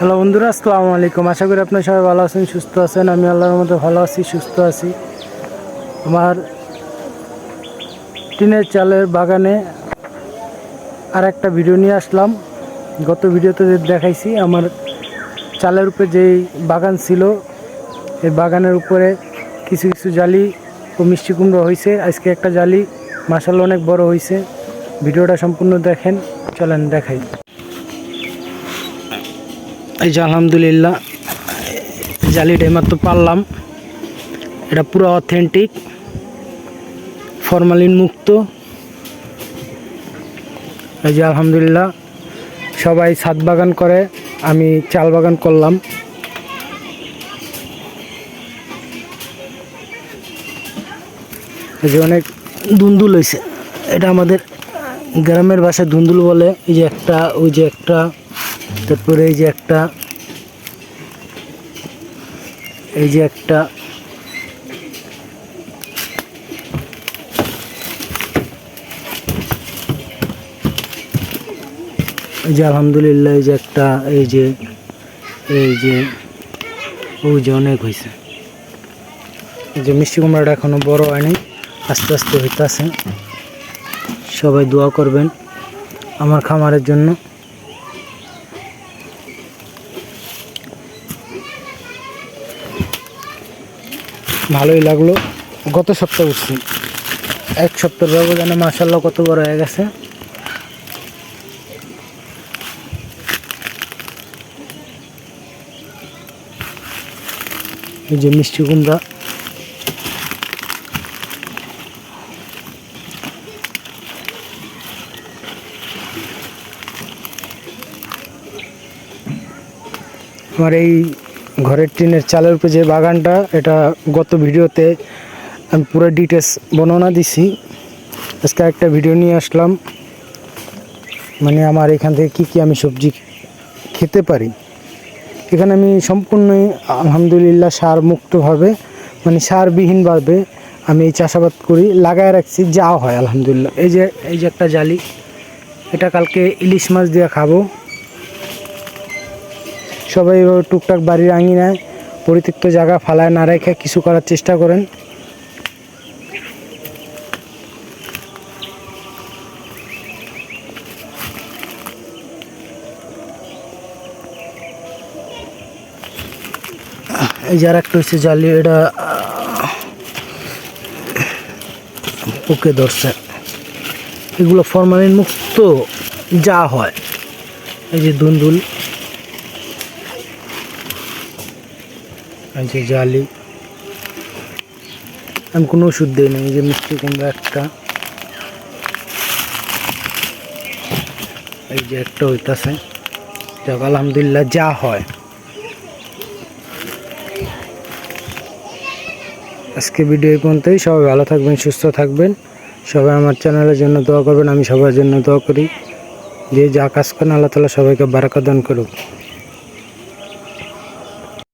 Hello বন্ধুরা, আসসালামু আলাইকুম। আশা করি আপনার সবাই ভালো আছেন, সুস্থ আছেন। আমি আল্লাহর মতো ভালো আছি, সুস্থ আছি। আমার টিনের চালের বাগানে আর একটা ভিডিও নিয়ে আসলাম। গত ভিডিওতে দেখাইছি, আমার চালের উপরে যেই বাগান ছিল, এই বাগানের উপরে কিছু কিছু জালি ও মিষ্টি কুমড়ো হয়েছে আজকে একটা জালি মাসাল অনেক বড় হয়েছে ভিডিওটা সম্পূর্ণ দেখেন, চলেন দেখাই। এই যে আলহামদুলিল্লাহ জালিটা মাত্র পারলাম। এটা পুরো অথেন্টিক ফরমালিন মুক্ত। এই যে আলহামদুলিল্লাহ, সবাই ছাদ বাগান করে, আমি চাল বাগান করলাম। এই যে অনেক দুন্দুল হয়েছে এটা আমাদের গ্রামের ভাষায় দুন্দুল বলে, এই যে একটা, ওই যে একটা তারপরে এই যে একটা, এই যে একটা, এই যে আলহামদুলিল্লাহ, এই যে একটা, এই যে এই যে, ওই যে অনেক হয়েছে এই যে মিষ্টি কুমড়াটা এখনও বড় হয়নি, আস্তে আস্তে হইতাছে। সবাই দোয়া করবেন আমার খামারের জন্য। ভালোই লাগল। গত সপ্তাহ উঠছি। এক সপ্তাহ ব্যবধানে মাসাল্লাহ কত বড় হয়ে গেছে। এই যে মিষ্টি কুমড়া। আমার এই ঘরের টিনের চালের উপরে যে বাগানটা, এটা গত ভিডিওতে আমি পুরো ডিটেলস বর্ণনা দিছি। আজকে একটা ভিডিও নিয়ে আসলাম। মানে আমার এখান থেকে কি কি আমি সবজি খেতে পারি। এখানে আমি সম্পূর্ণই আলহামদুলিল্লাহ সার মুক্তভাবে মানে সারবিহীনভাবে আমি এই চাষাবাদ করি, লাগায় রাখছি, যা হয় আলহামদুলিল্লাহ। এই যে এই যে একটা জালি, এটা কালকে ইলিশ মাছ দিয়ে খাব। সবাই এভাবে টুকটাক বাড়ির আঙিনায় পরিত্যক্ত জায়গা ফালায় না রেখে কিছু করার চেষ্টা করেন। এই যে আর একটা হচ্ছে জালি, এটা ওকে ধরছে। এগুলো ফরমালিন মুক্ত যা হয়। এই যে দুন্দুল। যে জালি। আমি কোনো ওষুধ দিই না এই যে মিষ্টি কুমড়া একটা। এই যে একটা হইতাছে। যাক, আলহামদুলিল্লাহ যা হয়। আজকে ভিডিও এই পর্যন্তই। সবাই ভালো থাকবেন, সুস্থ থাকবেন। সবাই আমার চ্যানেলের জন্য দোয়া করবেন, আমি সবার জন্য দোয়া করি। যে যা কাজ করেন, আল্লাহ তালা সবাইকে বারাকা দান করুক।